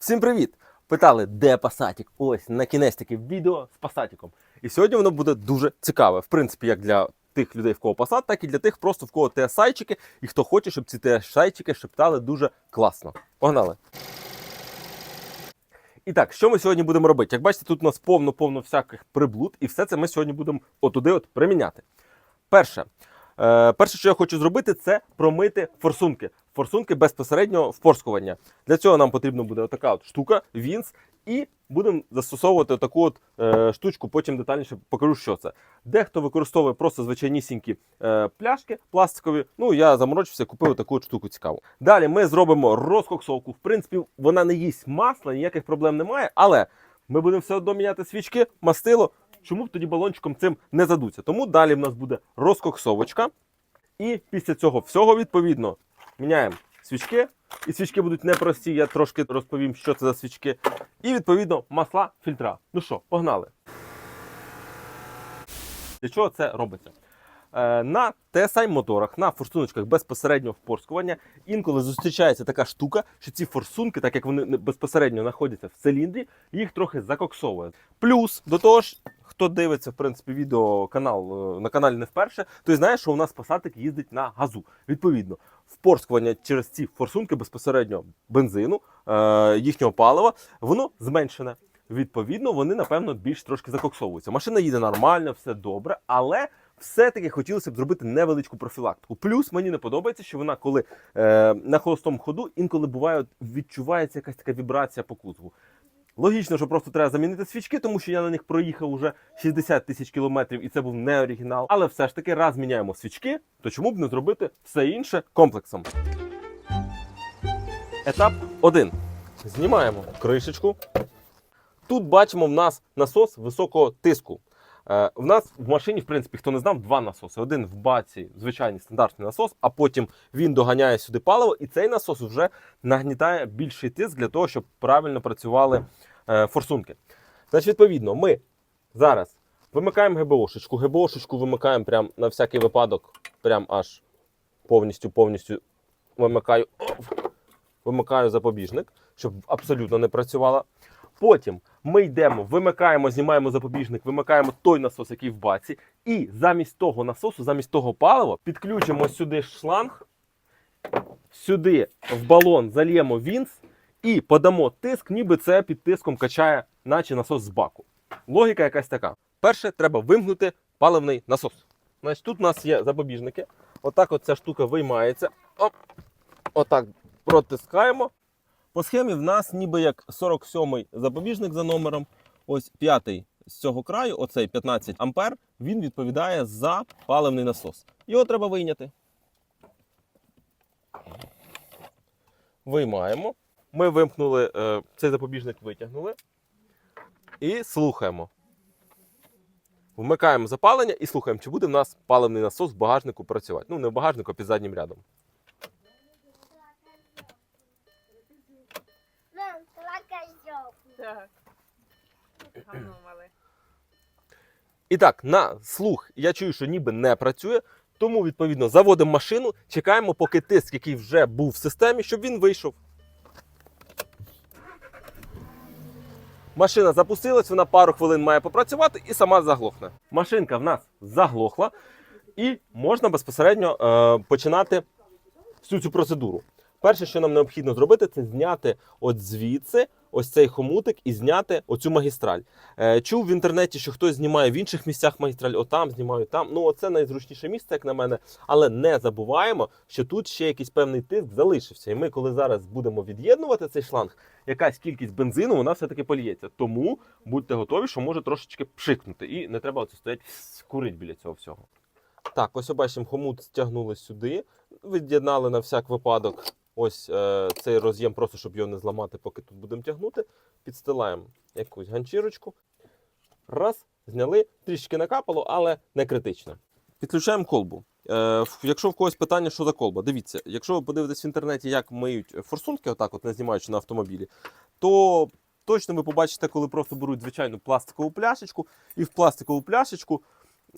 Всім привіт! Питали, де пасатік? Ось на кінець таки відео з пасатіком. І сьогодні воно буде дуже цікаве. В принципі, як для тих людей, в кого пасат, так і для тих, просто в кого TSI-чики, і хто хоче, щоб ці TSI-чики шептали дуже класно. Погнали! І так, що ми сьогодні будемо робити? Як бачите, тут у нас повно-повно всяких приблуд, і все це ми сьогодні будемо отуди от приміняти. Перше, е, перше, що я хочу зробити, це промити форсунки. Форсунки безпосередньо впорскування. Для цього нам потрібна буде така от штука, вінс, і будемо застосовувати таку от е, штучку, потім детальніше покажу, що це. Дехто використовує просто звичайнісінькі е, пляшки пластикові. Ну, я заморочився, купив таку от штуку цікаву. Далі ми зробимо розкоксовку. В принципі, вона не їсть масла, ніяких проблем немає, але ми будемо все одно міняти свічки, мастило. Чому б тоді балончиком цим не задуться? Тому далі в нас буде розкоксовочка. І після цього всього, відповідно, міняємо свічки. І свічки будуть непрості, я трошки розповім, що це за свічки. І відповідно масла фільтра. Ну що, погнали. Для чого це робиться? Е, На TSI моторах, на форсуночках безпосереднього впорскування інколи зустрічається така штука, що ці форсунки, так як вони безпосередньо знаходяться в циліндрі, їх трохи закоксовує. Плюс до того ж, хто дивиться в принципі відео канал е, на каналі не вперше, той знає, що у нас посадник їздить на газу. Відповідно, впорскування через ці форсунки безпосередньо бензину, е, їхнього палива, воно зменшене. Відповідно, вони напевно більш трошки закоксовуються. Машина їде нормально, все добре, але все-таки хотілося б зробити невеличку профілактику. Плюс мені не подобається, що вона, коли е, на холостому ходу, інколи буває, відчувається якась така вібрація по кузову. Логічно, що просто треба замінити свічки, тому що я на них проїхав уже 60 тисяч кілометрів, і це був не оригінал. Але все ж таки, раз міняємо свічки, то чому б не зробити все інше комплексом? Етап 1. Знімаємо кришечку. Тут бачимо в нас насос високого тиску. Е, в нас в машині, в принципі, хто не знав, два насоси. Один в баці, звичайний стандартний насос, а потім він доганяє сюди паливо, і цей насос вже нагнітає більший тиск для того, щоб правильно працювали форсунки. Значить, відповідно, ми зараз вимикаємо ГБОшечку. ГБОшечку вимикаємо прям на всякий випадок, прям аж повністю повністю вимикаю, вимикаю запобіжник, щоб абсолютно не працювала. Потім ми йдемо, вимикаємо, знімаємо запобіжник, вимикаємо той насос, який в баці, і замість того насосу, замість того палива, підключимо сюди шланг, сюди в балон зальємо вінс і подамо тиск, ніби це під тиском качає, наче насос з баку. Логіка якась така. Перше, треба вимкнути паливний насос. Значить, тут у нас є запобіжники. Отак от ця штука виймається. Оп. Отак протискаємо. По схемі в нас ніби як 47-й запобіжник за номером. Ось п'ятий з цього краю, оцей 15 ампер, він відповідає за паливний насос. Його треба вийняти. Виймаємо. Ми вимкнули е, цей запобіжник, витягнули. І слухаємо. Вмикаємо запалення і слухаємо, чи буде в нас паливний насос в багажнику працювати. Ну, не в багажнику, а під заднім рядом. Так. І так, на слух я чую, що ніби не працює. Тому, відповідно, заводимо машину, чекаємо, поки тиск, який вже був в системі, щоб він вийшов. Машина запустилась, вона пару хвилин має попрацювати і сама заглохне. Машинка в нас заглохла, і можна безпосередньо е, починати всю цю процедуру. Перше, що нам необхідно зробити, це зняти от звідси ось цей хомутик і зняти оцю магістраль. Е, чув в інтернеті, що хтось знімає в інших місцях магістраль, отам знімають там. Ну, оце найзручніше місце, як на мене. Але не забуваємо, що тут ще якийсь певний тиск залишився. І ми, коли зараз будемо від'єднувати цей шланг, якась кількість бензину вона все-таки поліється. Тому будьте готові, що може трошечки пшикнути. І не треба оце стояти курить біля цього всього. Так, ось бачимо, хомут стягнули сюди, від'єднали на всяк випадок. Ось е, цей роз'єм, просто щоб його не зламати, поки тут будемо тягнути. Підстилаємо якусь ганчірочку. Раз, зняли, трішки накапало, але не критично. Підключаємо колбу. Е, якщо в когось питання, що за колба, дивіться, якщо ви подивитесь в інтернеті, як миють форсунки, отак, от не знімаючи на автомобілі, то точно ви побачите, коли просто беруть звичайну пластикову пляшечку, і в пластикову пляшечку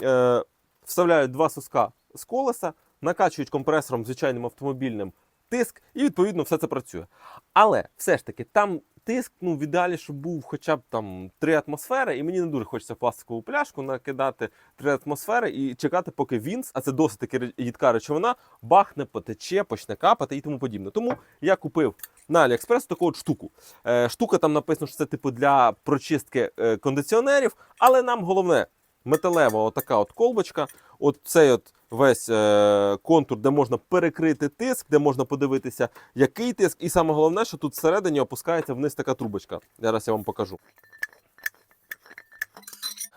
е, вставляють два соска з колеса, накачують компресором звичайним автомобільним тиск, і відповідно все це працює. Але все ж таки, там тиск, ну, в ідеалі, щоб був хоча б там 3 атмосфери, і мені не дуже хочеться пластикову пляшку накидати 3 атмосфери і чекати, поки він, а це досить таки їдка речовина, бахне, потече, почне капати і тому подібне. Тому я купив на Аліекспрес таку от штуку. Е, штука там написано, що це типу для прочистки е, кондиціонерів, але нам головне металева отака от колбочка. От цей от весь е, контур, де можна перекрити тиск, де можна подивитися, який тиск. І саме головне, що тут всередині опускається вниз така трубочка. Зараз я вам покажу.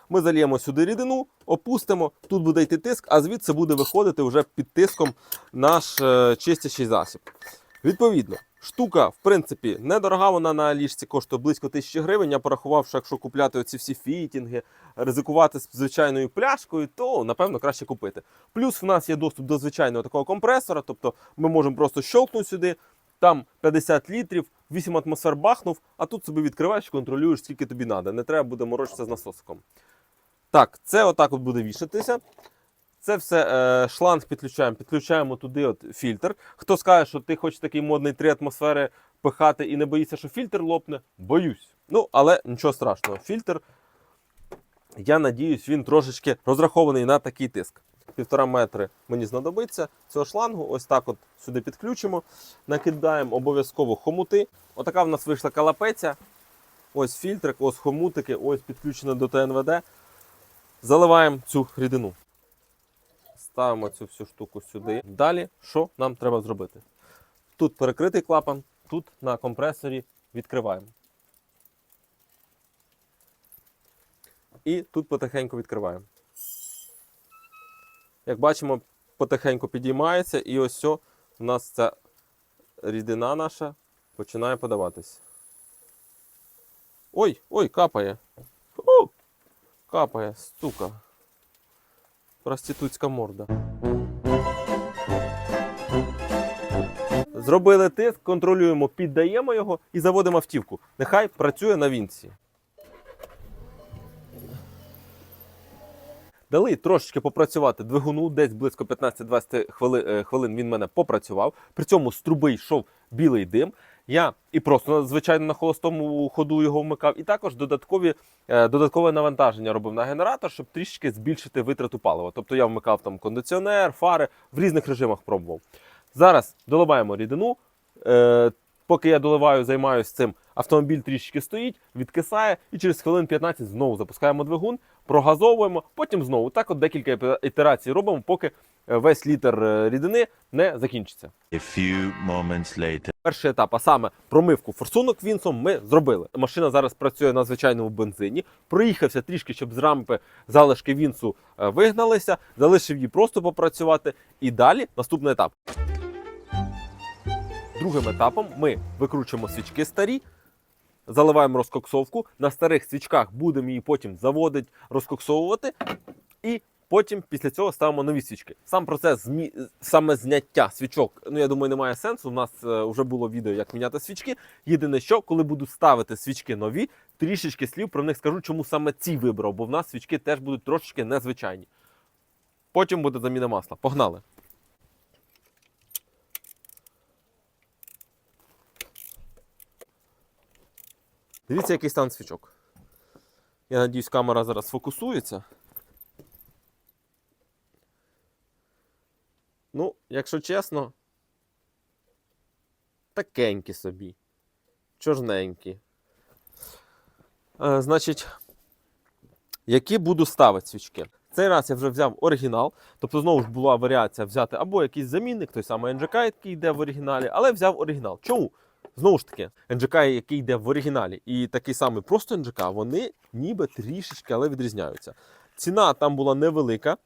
Ми заліємо сюди рідину, опустимо, тут буде йти тиск, а звідси буде виходити вже під тиском наш е, чистячий засіб. Відповідно, штука, в принципі, недорога, вона на ліжці коштує близько тисячі гривень. Я порахував, що якщо купляти оці всі фітінги, ризикувати з звичайною пляшкою, то напевно краще купити. Плюс в нас є доступ до звичайного такого компресора, тобто ми можемо просто щелкнути сюди, там 50 літрів, 8 атмосфер бахнув, а тут собі відкриваєш, контролюєш, скільки тобі треба. Не треба буде морочитися з насосиком. Так, це отак от буде вішатися. Це все е, шланг підключаємо, підключаємо туди от фільтр. Хто скаже, що ти хочеш такий модний 3 атмосфери пихати і не боїшся, що фільтр лопне, боюсь. Ну, але нічого страшного. Фільтр, я надіюсь, він трошечки розрахований на такий тиск. Півтора метри мені знадобиться цього шлангу. Ось так от сюди підключимо. Накидаємо обов'язково хомути. Отака в нас вийшла калапеця. Ось фільтрик, ось хомутики, ось підключено до ТНВД. Заливаємо цю рідину. Ставимо цю всю штуку сюди. Далі, що нам треба зробити? Тут перекритий клапан, тут на компресорі відкриваємо. І тут потихеньку відкриваємо. Як бачимо, потихеньку підіймається, і ось у нас ця рідина наша починає подаватись. Ой, ой, капає. О, капає, сука. Проститутська морда. Зробили тиск, контролюємо, піддаємо його і заводимо автівку. Нехай працює на вінці. Дали трошечки попрацювати двигуну, десь близько 15-20 хвили, е, хвилин він мене попрацював. При цьому з труби йшов білий дим. Я і просто звичайно на холостому ходу його вмикав, і також додаткові, е, додаткове навантаження робив на генератор, щоб трішки збільшити витрату палива. Тобто я вмикав там кондиціонер, фари в різних режимах пробував. Зараз доливаємо рідину. Е, поки я доливаю, займаюся цим, автомобіль трішки стоїть, відкисає, і через хвилин 15 знову запускаємо двигун, прогазовуємо, потім знову. Так от декілька ітерацій робимо, поки весь літр е, рідини не закінчиться. A few moments later. Перший етап, а саме промивку форсунок вінсом, ми зробили. Машина зараз працює на звичайному бензині. Проїхався трішки, щоб з рампи залишки вінсу е, вигналися, залишив її просто попрацювати. І далі наступний етап. Другим етапом ми викручуємо свічки старі, заливаємо розкоксовку. На старих свічках будемо її потім заводити, розкоксовувати. І потім після цього ставимо нові свічки. Сам процес змі... саме зняття свічок, ну я думаю, немає сенсу. У нас е, вже було відео, як міняти свічки. Єдине, що коли буду ставити свічки нові, трішечки слів про них скажу, чому саме ці вибрав, бо в нас свічки теж будуть трошечки незвичайні. Потім буде заміна масла. Погнали! Дивіться, який стан свічок. Я надіюсь, камера зараз фокусується. Ну, якщо чесно, такенькі собі. Чорненькі. Е, значить, які буду ставити свічки? Цей раз я вже взяв оригінал. Тобто, знову ж була варіація взяти або якийсь замінник, той самий NGK, який йде в оригіналі, але взяв оригінал. Чому? Знову ж таки, NGK, який йде в оригіналі, і такий самий просто NGK, вони ніби трішечки, але відрізняються. Ціна там була невелика.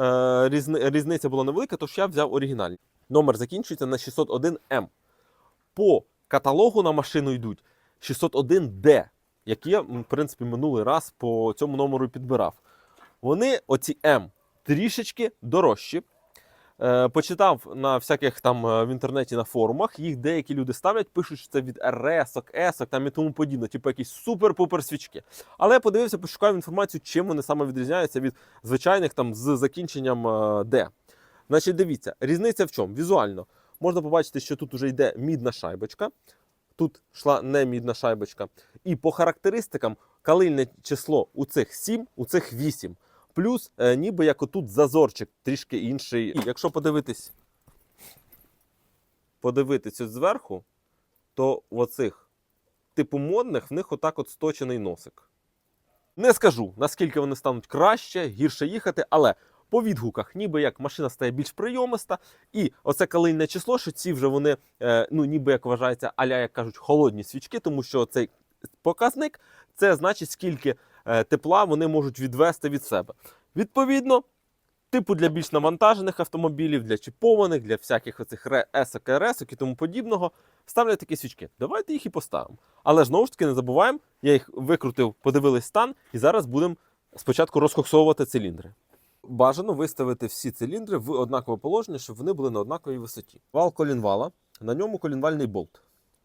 Е, різни- різниця була невелика, тож я взяв оригінальний. Номер закінчується на 601М. По каталогу на машину йдуть 601D, які я, в принципі, минулий раз по цьому номеру підбирав. Вони, оці М, трішечки дорожчі. Е, почитав на всяких там е, в інтернеті на форумах, їх деякі люди ставлять, пишуть, що це від РС, С там і тому подібне, типу якісь супер-пупер свічки. Але я подивився, пошукав інформацію, чим вони саме відрізняються від звичайних там з закінченням е, Д. Значить, дивіться, різниця в чому? Візуально. можна побачити, що тут вже йде мідна шайбочка. Тут йшла не мідна шайбочка. І по характеристикам калильне число у цих 7, у цих 8. Плюс, е, ніби як отут зазорчик трішки інший. Якщо подивитись, подивитись от зверху, то в оцих типу модних в них отак от сточений носик. Не скажу, наскільки вони стануть краще, гірше їхати, але по відгуках, ніби як машина стає більш прийомиста, і оце калинне число, що ці вже вони, е, ну ніби як вважається, аля, як кажуть, холодні свічки, тому що цей показник це значить, скільки тепла вони можуть відвести від себе. Відповідно, типу для більш навантажених автомобілів, для чіпованих, для всяких оцих ре- есок, РСок і тому подібного, ставлять такі свічки. Давайте їх і поставимо. Але ж знову ж таки не забуваємо, я їх викрутив, подивились стан, і зараз будемо спочатку розкоксовувати циліндри. Бажано виставити всі циліндри в однакове положення, щоб вони були на однаковій висоті. Вал колінвала, на ньому колінвальний болт.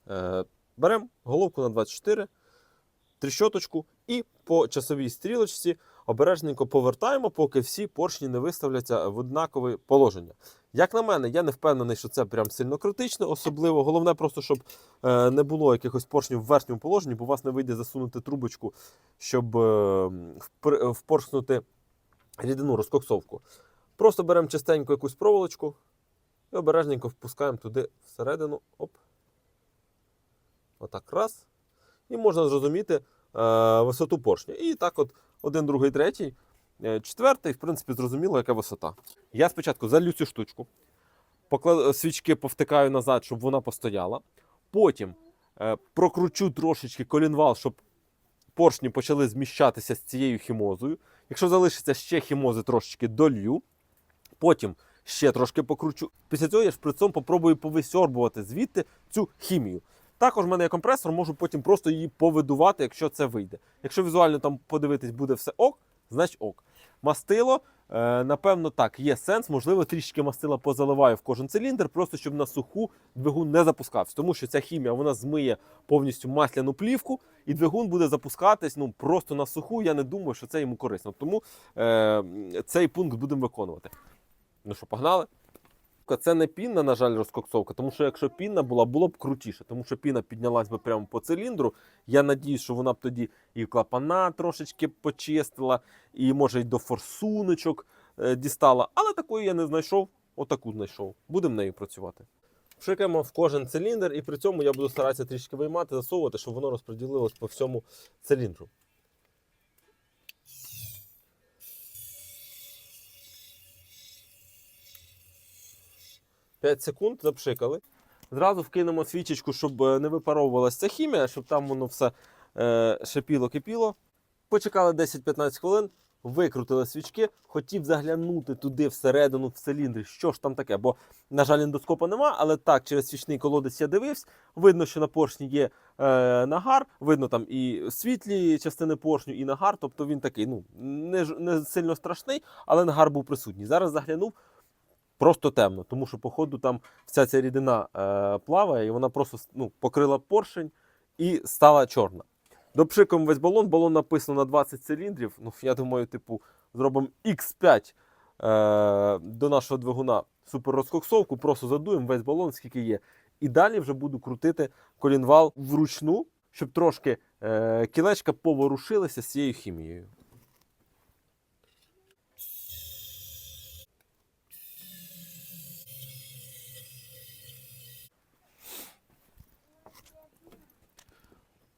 Е, беремо головку на 24, тріщоточку і по часовій стрілочці обережненько повертаємо, поки всі поршні не виставляться в однакове положення. Як на мене, я не впевнений, що це прям сильно критично, особливо. Головне просто, щоб е, не було якихось поршнів в верхньому положенні, бо у вас не вийде засунути трубочку, щоб е, впорснути рідину розкоксовку. Просто беремо частенько якусь проволочку і обережненько впускаємо туди всередину. Оп. Отак раз. І можна зрозуміти висоту поршня. І так, от один, другий, третій, е, четвертий, в принципі, зрозуміло, яка висота. Я спочатку залю цю штучку, покла- свічки повтикаю назад, щоб вона постояла. Потім е, прокручу трошечки колінвал, щоб поршні почали зміщатися з цією хімозою. Якщо залишиться ще хімози, трошечки долью. Потім ще трошки покручу. Після цього я шприцом попробую повисьорбувати звідти цю хімію. Також в мене є компресор, можу потім просто її повидувати, якщо це вийде. Якщо візуально там подивитись буде все ок, значить ок. Мастило, е, напевно, так, є сенс. Можливо, трішки мастила позаливаю в кожен циліндр, просто щоб на суху двигун не запускався. Тому що ця хімія вона змиє повністю масляну плівку, і двигун буде запускатись ну, просто на суху. Я не думаю, що це йому корисно. Тому е, цей пункт будемо виконувати. Ну що, погнали? Це не пінна, на жаль, розкоксовка, тому що якщо пінна була, було б крутіше, тому що піна піднялась би прямо по циліндру. Я надіюсь, що вона б тоді і клапана трошечки почистила, і може й до форсуночок е, дістала. Але такої я не знайшов, отаку знайшов. Будемо нею працювати. Пшикаємо в кожен циліндр, і при цьому я буду старатися трішки виймати, засовувати, щоб воно розподілилось по всьому циліндру. П'ять секунд запшикали. Зразу вкинемо свічечку, щоб е, не випаровувалася ця хімія, щоб там воно все е, шипіло, кипіло. Почекали 10-15 хвилин, викрутили свічки, хотів заглянути туди всередину, в циліндр, що ж там таке. Бо, на жаль, ендоскопа нема, але так, через свічний колодець я дивився. Видно, що на поршні є е, нагар, видно там і світлі частини поршню, і нагар. Тобто він такий, ну, не, не сильно страшний, але нагар був присутній. Зараз заглянув. Просто темно, тому що, походу, там вся ця рідина е, плаває, і вона просто ну, покрила поршень і стала чорна. Допшикуємо весь балон. Балон написано на 20 циліндрів. Ну, я думаю, типу, зробимо X5 е, до нашого двигуна суперрозкоксовку, просто задуємо весь балон, скільки є. І далі вже буду крутити колінвал вручну, щоб трошки е, кілечка поворушилися з цією хімією.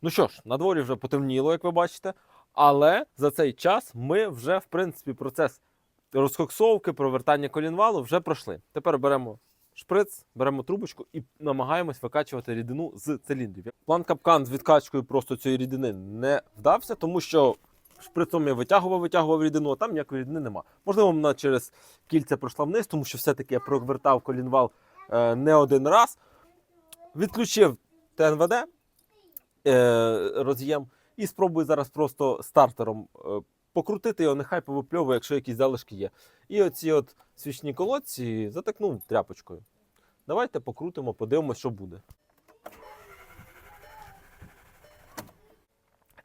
Ну що ж, на дворі вже потемніло, як ви бачите. Але за цей час ми вже, в принципі, процес розкоксовки, провертання колінвалу вже пройшли. Тепер беремо шприц, беремо трубочку і намагаємось викачувати рідину з циліндрів. План капкан з відкачкою просто цієї рідини не вдався, тому що шприцом я витягував, витягував рідину, а там ніякої рідини нема. Можливо, вона через кільця пройшла вниз, тому що все-таки я провертав колінвал е, не один раз. Відключив ТНВД, роз'єм і спробую зараз просто стартером е, покрутити його, нехай повипльовує, якщо якісь залишки є. І оці от свічні колодці затикнув тряпочкою. Давайте покрутимо, подивимося, що буде.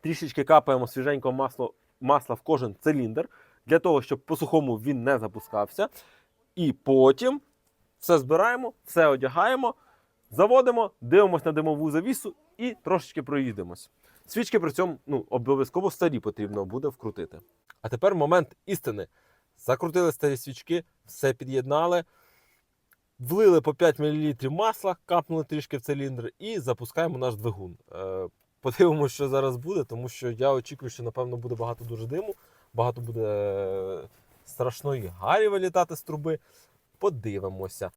Трішечки капаємо свіженького масло, масла в кожен циліндр, для того, щоб по сухому він не запускався. І потім Все збираємо, все одягаємо, заводимо, дивимося на димову завісу і трошечки проїдемось. Свічки при цьому ну, обов'язково старі потрібно буде вкрутити. А тепер момент істини. Закрутили старі свічки, все під'єднали, влили по 5 мл масла, капнули трішки в циліндр і запускаємо наш двигун. Е, Подивимося, що зараз буде, тому що я очікую, що напевно буде багато дуже диму, багато буде е, страшної гарі вилітати з труби. Подивимося.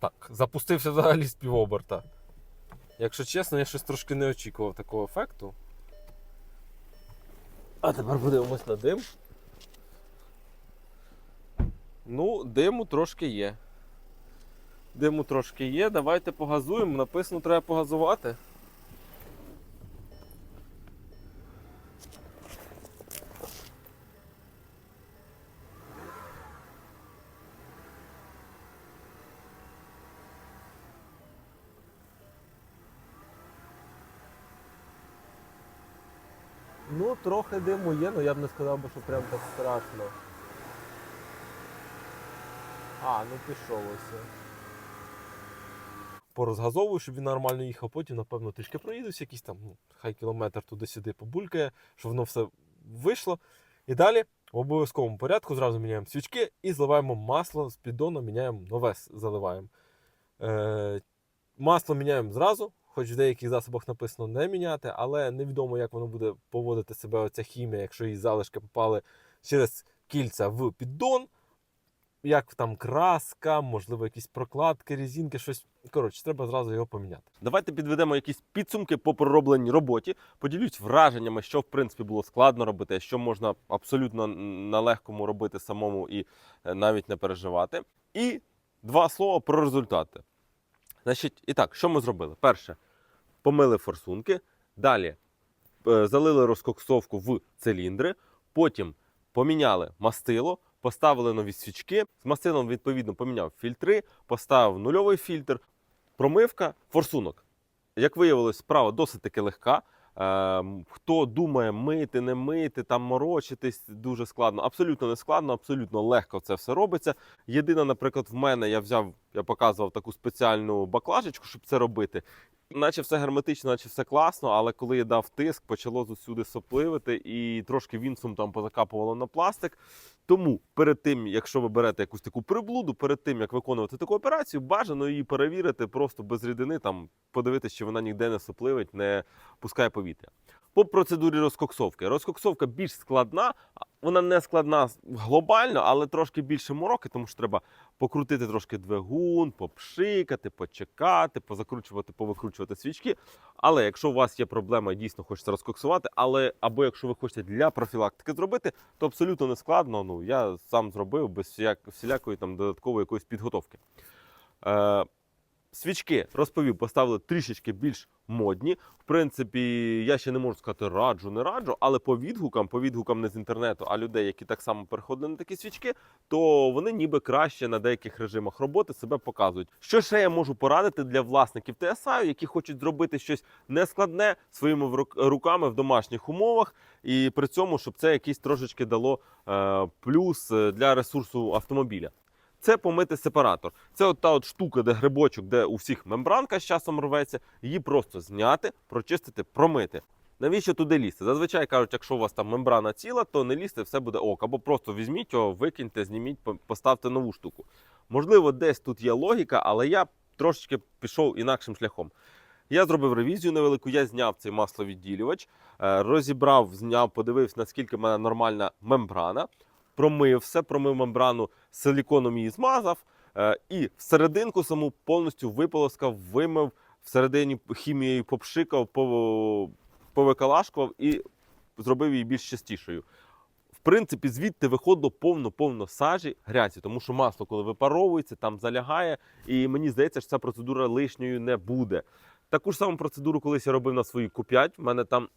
Так, запустився взагалі з півоберта. Якщо чесно, я щось трошки не очікував такого ефекту. А тепер подивимось на дим. Ну, диму трошки є. Диму трошки є. Давайте погазуємо. Написано, треба погазувати. Ну, трохи диму є, але я б не сказав, що прям так страшно. А, ну пішов ось. Порозгазовую, щоб він нормально їхав, потім, напевно, трішки проїдусь, якийсь там, ну, хай кілометр туди-сюди побулькає, щоб воно все вийшло. І далі в обов'язковому порядку зразу міняємо свічки і зливаємо масло з піддону, міняємо нове заливаємо. Е, масло міняємо зразу, хоч в деяких засобах написано не міняти, але невідомо, як воно буде поводити себе оця хімія, якщо її залишки попали через кільця в піддон. Як там краска, можливо, якісь прокладки, резинки, щось. Коротше, треба зразу його поміняти. Давайте підведемо якісь підсумки по проробленій роботі. Поділюсь враженнями, що в принципі було складно робити, що можна абсолютно на легкому робити самому і е, навіть не переживати. І два слова про результати. Значить, і так, що ми зробили? Перше, помили форсунки, далі е, залили розкоксовку в циліндри, потім поміняли мастило, поставили нові свічки. З мастилом, відповідно, поміняв фільтри, поставив нульовий фільтр, промивка, форсунок. Як виявилось, справа досить таки легка. Ем, Хто думає мити, не мити, там морочитись дуже складно. Абсолютно не складно, абсолютно легко це все робиться. Єдине, наприклад, в мене я взяв, я показував таку спеціальну баклажечку, щоб це робити. Наче все герметично, наче все класно, але коли я дав тиск, почало зусюди сопливити і трошки вінсом там позакапувало на пластик. Тому перед тим, якщо ви берете якусь таку приблуду, перед тим як виконувати таку операцію, бажано її перевірити просто без рідини, там подивитися, чи вона ніде не сопливить, не пускає повітря. По процедурі розкоксовки. Розкоксовка більш складна, вона не складна глобально, але трошки більше мороки, тому що треба покрутити трошки двигун, попшикати, почекати, позакручувати, повикручувати свічки. Але якщо у вас є проблема дійсно хочеться розкоксувати, але або якщо ви хочете для профілактики зробити, то абсолютно не складно. Ну я сам зробив без всілякої там додаткової якоїсь підготовки. Е, свічки розповів, поставили трішечки більш модні. В принципі, я ще не можу сказати раджу, не раджу, але по відгукам, по відгукам не з інтернету, а людей, які так само переходили на такі свічки, то вони ніби краще на деяких режимах роботи себе показують. Що ще я можу порадити для власників TSI, які хочуть зробити щось нескладне своїми руками в домашніх умовах, і при цьому, щоб це якийсь трошечки дало е, плюс е, для ресурсу автомобіля. Це помити сепаратор. Це от та от штука, де грибочок, де у всіх мембранка з часом рветься, її просто зняти, прочистити, промити. Навіщо туди лізти? Зазвичай кажуть, якщо у вас там мембрана ціла, то не лізьте, все буде ок. Або просто візьміть його, викиньте, зніміть, поставте нову штуку. Можливо, десь тут є логіка, але я трошечки пішов інакшим шляхом. Я зробив ревізію невелику, я зняв цей масловідділювач, е, розібрав, зняв, подивився, наскільки в мене нормальна мембрана, промив все, промив мембрану, силіконом її змазав, е, і всерединку саму повністю виполоскав, вимив, всередині хімією попшикав, повикалашкував і зробив її більш чистішою. В принципі, звідти виходило повно-повно сажі грязі, тому що масло, коли випаровується, там залягає, і мені здається, що ця процедура лишньою не буде. Таку ж саму процедуру колись я робив на свої Q5. В мене там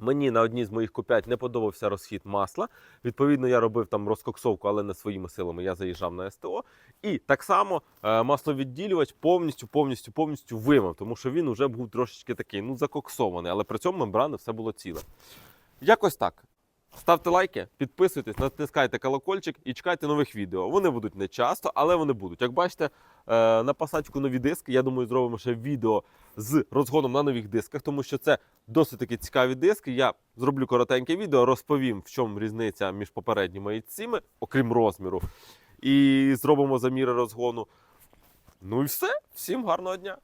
мені на одній з моїх Q5 не подобався розхід масла. Відповідно, я робив там розкоксовку, але не своїми силами. Я заїжджав на СТО. І так само е, масловідділювач повністю, повністю, повністю вимив, тому що він вже був трошечки такий, ну, закоксований, але при цьому мембрани все було ціле. Якось так. Ставте лайки, підписуйтесь, натискайте колокольчик і чекайте нових відео. Вони будуть не часто, але вони будуть. Як бачите, е, на посадку нові диски. Я думаю, зробимо ще відео з розгоном на нових дисках, тому що це досить таки цікаві диски. Я зроблю коротеньке відео, розповім, в чому різниця між попередніми і цими, окрім розміру. І зробимо заміри розгону. Ну і все. Всім гарного дня!